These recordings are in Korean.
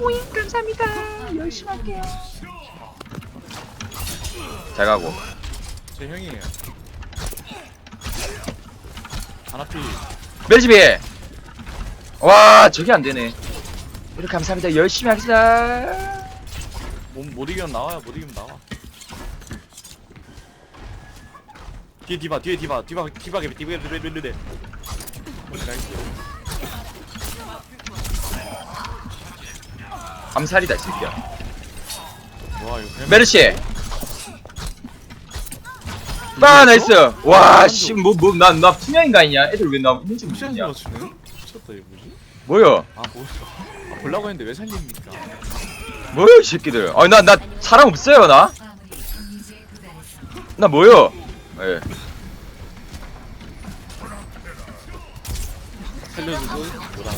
오잉 감사합니다. 열심히 할게요. 잘 가고. 제 형이에요. 하나피 멜집이. 와 저게 안 되네. 이렇게 감사합니다. 열심히 하겠습니다. 못, 못 이기면 나와요. 못 이기면 나와. 뒤에 디바 뒤에 디바 디바 디바 개비 디바 디바 디바 디바 암살이다 이 새끼야. 와 이거 그냥 메르시. 아 나이스. 와씨뭐뭐난나 투명인간이냐? 애들 왜나 있는지 모르냐? 주네? 미쳤다 이거 뭐지? 뭐야? 아 뭐? 아, 보려고 했는데 왜 살립니까? 뭐야 이 새끼들. 아니 나나 사람 없어요 나? 나 뭐요? 예. 살려주고 뭐라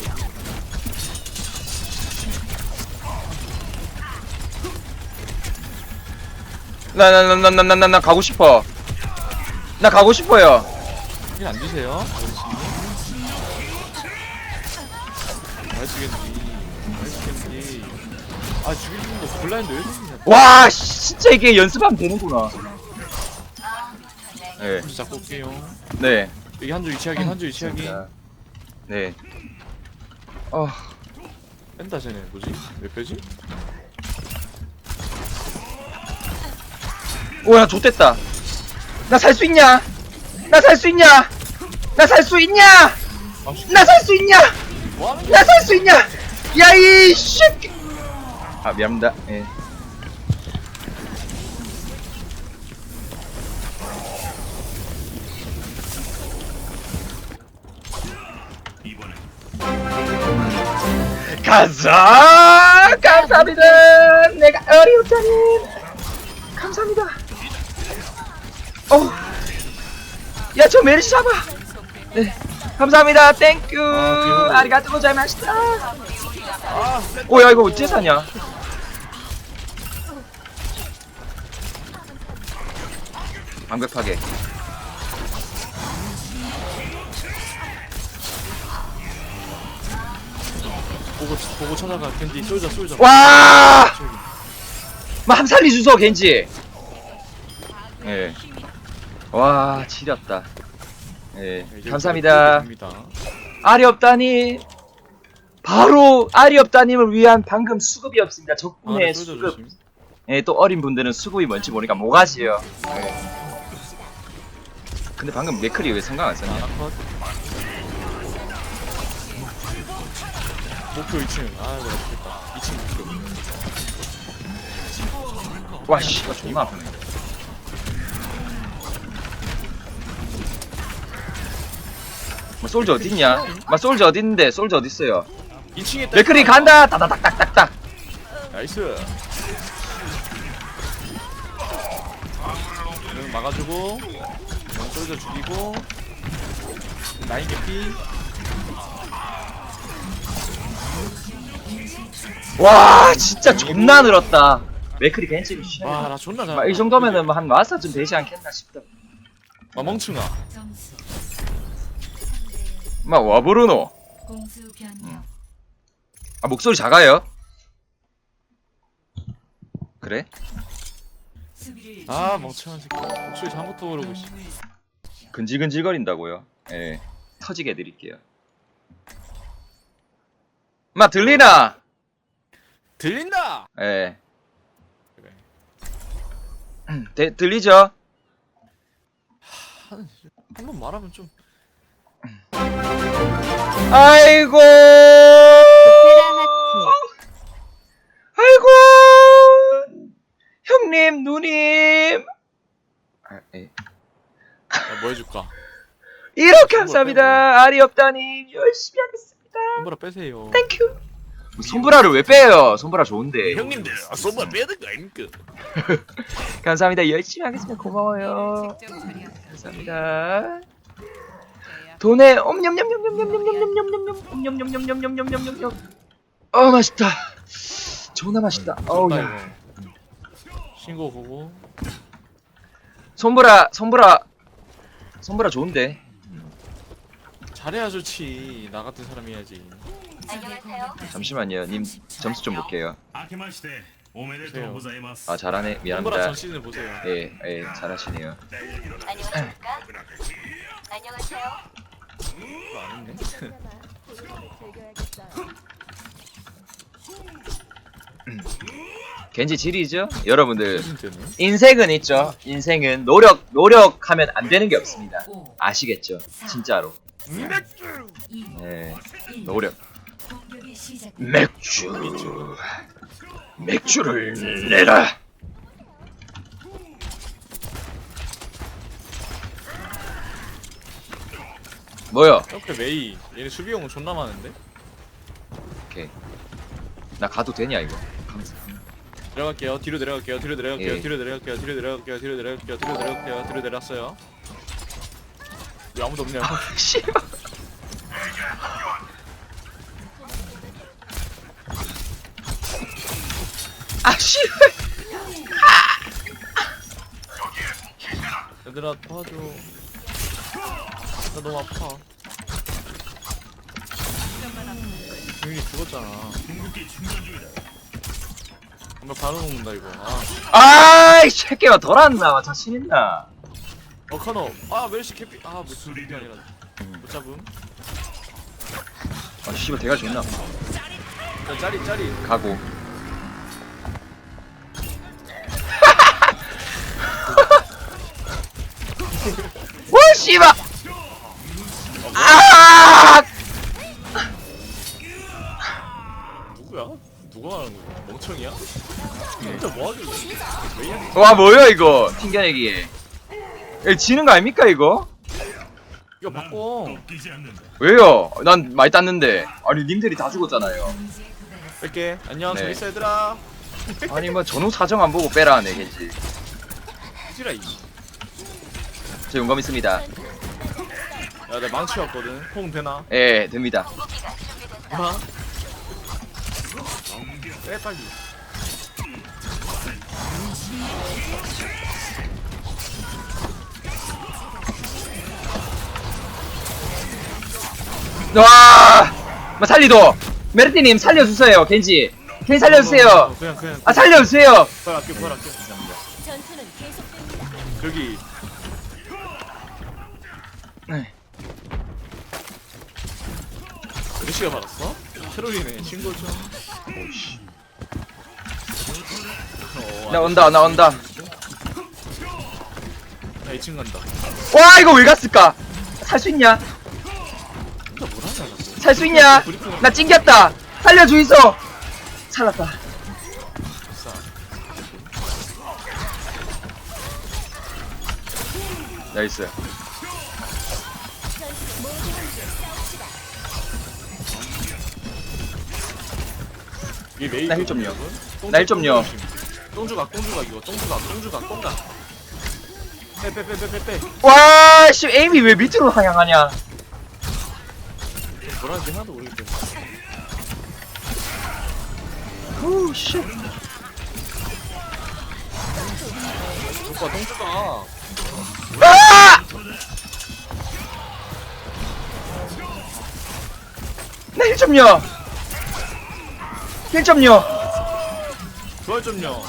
나 나 나 나 나 나 나 가고 싶어. 나 가고 싶어요. 이게 안 주세요? 아 죽이는 거 골라인데 왜 죽이냐 와 씨, 진짜 이게 연습하면 되는구나. 네, 진짜 잡고 올게요 네. 여기 한조 위치하긴 한조 위치하긴 네. 어, 뺀다 쟤네 뭐지? 왜 빼지? 오야 좋댔다. 나 살 수 있냐? 나 살 수 있냐? 나 살 수 있냐? 나 살 수 있냐? 나 살 수 있냐? 야이 새끼. 아 미안합니다. 예. 가자! 감사합니다. 내가 어리었다니. 감사합니다. 어. 야, 저 메르시 잡아. 네. 감사합니다. 땡큐. 아, 귀여워. 아리가또 고자이마시다. 오야 이거 어째 사냐? 완벽하게. 보고 보고 찾아가 캔디 쏠자 쏠자 와! 마 함살리 주소 겐지. 예. 와 지렸다. 예. 네, 이제 감사합니다. 됩니다. 알이 없다니. 바로 알이 없다님을 위한 방금 수급이 없습니다. 아, 적군의 네, 수급. 조심 예, 또 어린 분들은 수급이 뭔지 모르니까 모가지요. 예. 근데 방금 맥클이 왜 생각 안 썼냐? 아나컷 목표 2층 아이고 죽겠다 2층 목표 와 씨, 나 존나 아프네. 뭐 솔저 어딨냐? 마 솔저 어딨는데? 솔저 어딨어요? 2층에 맥클이 간다. 따다닥닥닥닥. 나이스 응 막아주고 응 쏠져 죽이고 나인 개피 와 진짜 존나 늘었다. 겐지를 씨. 와나 존나 잘막이 정도면은 뭐한 마스터 좀 되지 않겠나 싶다. 아 멍충아 점수 공수 변경 아 목소리 작아요? 그래? 수비를 아 멍청한 새끼 목소리 잘못도 모르고 있어 근질근질거린다고요. 예. 터지게 해드릴게요. 마 들리나? 들린다 예. 그래 음, 대, 들리죠? 한 번 말하면 좀 아이고. 아이고. 형님, 누님. 아, 예. 야, 뭐 해줄까 이렇게 감사합니다. 알이 없다니 열심히 하겠습니다. 손보라 빼세요 땡큐. 손브라를 왜 빼요? 손브라 좋은데. 형님들 아, 손보라 빼야 될거 아닙니까 감사합니다. 열심히 하겠습니다. 고마워요. 감사합니다. 돈에 엄냠냠냠냠냠냠냠냠냠냠냠냠냠냠냠냠냠냠냠 어 맛있다 존나 맛있다 어우야 신고 보고 손보라 손보라 손보라 좋은데 잘해야 좋지 나 같은 사람이 해야지 안녕하세요. 잠시만요 님 점수 좀 볼게요 明けましておめでとうございます。아 잘하네 손보라 미안합니다 전 시즌 보세요 예예 잘하시네요 안녕하십니까? 안녕하세요. 그거 아닌데? 겐지 질이죠? 여러분들? 인생은 있죠. 인생은 노력 노력하면 안 되는 게 없습니다. 아시겠죠? 진짜로. 2 네, 노력. 공격이 시작 맥주. 맥주를 내라. 뭐야? 옆에 메이 얘네 수비용은 존나 많은데? 오케이. 나 가도 되냐 이거? 들어갈게요 뒤로 내려갈게요 뒤로 내려갈게요 예. 뒤로 내려갈게요 뒤로 내려갈게요 뒤로 내려갈게요 뒤로 내려갈게요 뒤로 내려왔어요 왜 아무도 없냐 씨발. 아 씨발. 얘들아 도와줘 나 너무 아파 주민이 죽었잖아. 정말 바로 녹는다 이거 아 아이 새끼가 덜 왔나? 자신 있나? 어 카노 아 멜시 캐피 아 무슨 일이 아니라 못 잡음 아 씨발 대가 존나. 자 짜리 짜리 가고. 오 씨발. 아! 누구야? 누가 하는 거야? 멍청이야? 진짜 뭐 하길래 왜 이래? 와 뭐야 이거 튕겨내기. 이거 지는 거 아닙니까 이거? 이거 바꿔. 왜요? 난 많이 땄는데. 아니 님들이 다 죽었잖아요. 뺄게 안녕 네. 재밌어 얘들아 아니 뭐 전후 사정 안 보고 빼라 내겠지. 후지라 이 저 용감 있습니다. 야내 망치 왔거든 호응 되나? 예 됩니다. 아? 빼 빨리 와, 뭐 살리도 메르티님 살려주세요 겐지. 겐지 살려주세요. 어, 그냥 그냥 아 살려주세요. 부활할게 부활할게 전투는 계속됩니다. 저기 메시가 받았어? 트롤이네 신고 좀 어, 나 온다 나 온다. 나 2층 간다 와 이거 왜 갔을까? 살 수 있냐? 진짜 뭘 하냐 자꾸 살 수 있냐? 나 찡겼다. 살려주이소. 살았다. 나이스. 이게 메이 나힐 좀요. 똥- 나힐 좀요. 똥주각 똥주각 이거 똥주각 똥주각 똥각 빼빼빼빼빼빼 와, 씨 에임이 왜 밑으로 향하냐? 뭐라는지 하나도 모르겠대 오, 씨. 오빠 똥주각 아! 나힐 좀요. 힐 좀요. 부활 좀요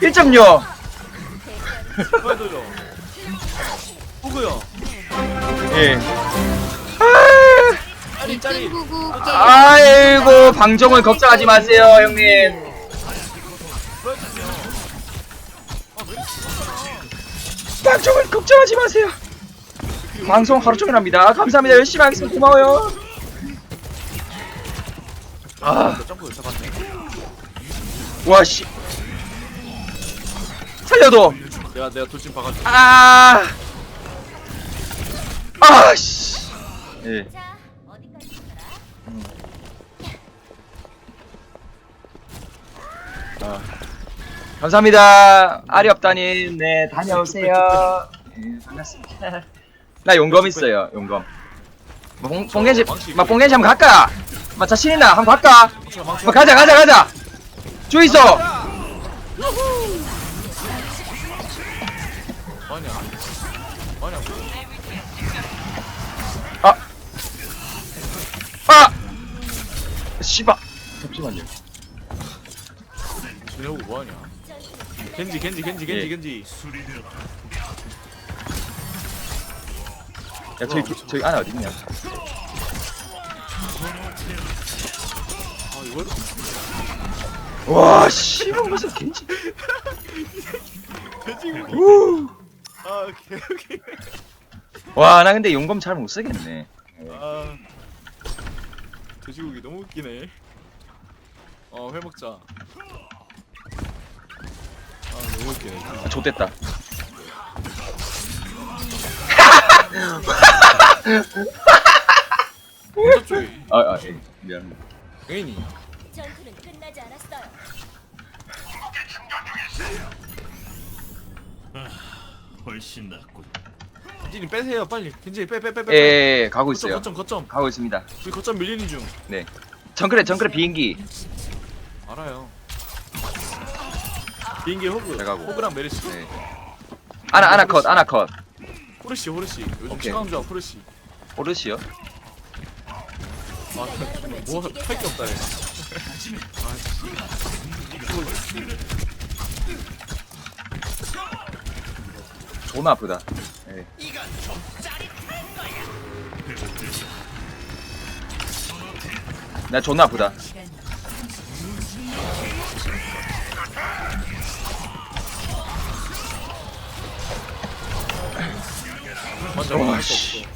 힐 좀요. 부활 도요 호그요 예. 아, 짜리 짜리 아이고 방종은 걱정하지 마세요 형님. 부활 좀요 방종은 걱정하지 마세요. 방송 하루 종일 합니다. 감사합니다. 열심히 하겠습니다. 고마워요. 아, 나 점프 잡았네 와 씨. 살려도. 내가 내가 돌진 박아줘 아. 아 씨. 예. 자, 어디까지 가라? 아. 감사합니다. 아리 없다님. 네, 다녀오세요. 예, 반갑습니다. 나 용검 있어요. 용검. 뭐, 봉, 봉겐지, 막 봉겐지 한번 갈까? 막 자신 있나? 한번 갈까? 뭐 가자, 가자, 가자. 주이소. 뭐하냐 뭐하냐고 아. 아. 씨발 잠시만요 쟤네하고 뭐하냐 겐지 겐지 겐지 겐지 예. 겐지. 야 저기 저기 안에 어딨냐 이걸? 와 씨발 무슨 겐지 돼지고기 우. 아 개우기 와, 나 근데 용검 잘 못 쓰겠네. 아 돼지고기 너무 웃기네 어 회 먹자 아 너무 웃기네 아, 좆됐다. 혼자 쪽에 아, 아, 예. 미안합니다. 애인이 전투는 끝나지 않았어요. 훨씬 낫군. 겐지님 빼세요 빨리 겐지 빼빼빼빼 예, 예, 예, 가고 거점 있어요. 거점 거점 가고 있습니다. 우리 거점 밀리는 중 네. 정글에, 정글에 비행기. 알아요 비행기 호그 잘 가고. 호그랑 메르시 네. 아나, 아나 컷, 아나 컷. 호르시 호르시 요즘 오케이. 최강 조합 호르시 오르시요? 아 뭐 할게 없다 얘 존나 아프다. 예. 나 존나 아프다. 맞아 와, 할거 씨.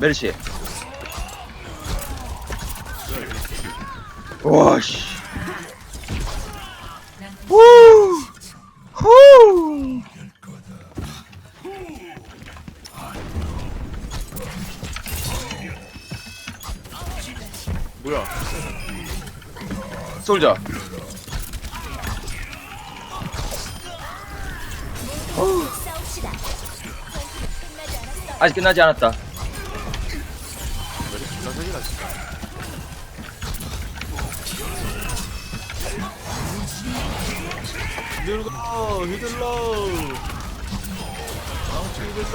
메르시. 와, 씨. 후! 후! 뭐야 않았어요. 아직 끝나지 않았다. 히들러 히들러 망치 히들러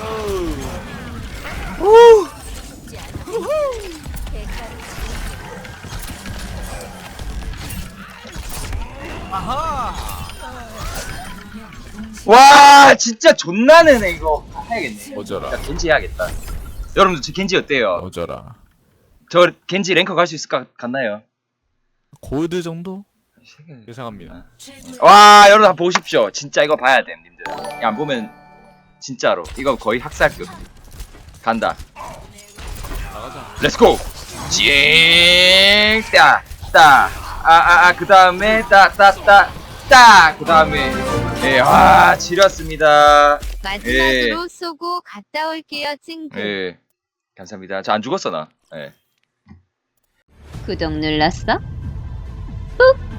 죽지 않아. 대가를 와, 진짜 존나 내네, 이거. 해야겠네. 어쩌라 나 겐지 해야겠다. 여러분들, 저 겐지 어때요? 어쩌라 저 겐지 랭커 갈 수 있을 것 같나요? 골드 정도? 예상합니다 최고 와, 여러분 한번 보십시오. 진짜 이거 봐야 돼, 님들. 야, 안 보면 진짜로 이거 거의 학살급. 간다. 나가자 렛츠고. 찡! 따, 따. 아, 아, 아, 그 다음에 따, 따, 따, 따. 그 다음에 예, 와, 지렸습니다. 마지막으로 쏘고 갔다 올게요, 찡긋. 예. 감사합니다. 저 안 죽었어 나. 예. 구독 눌렀어? 꾹!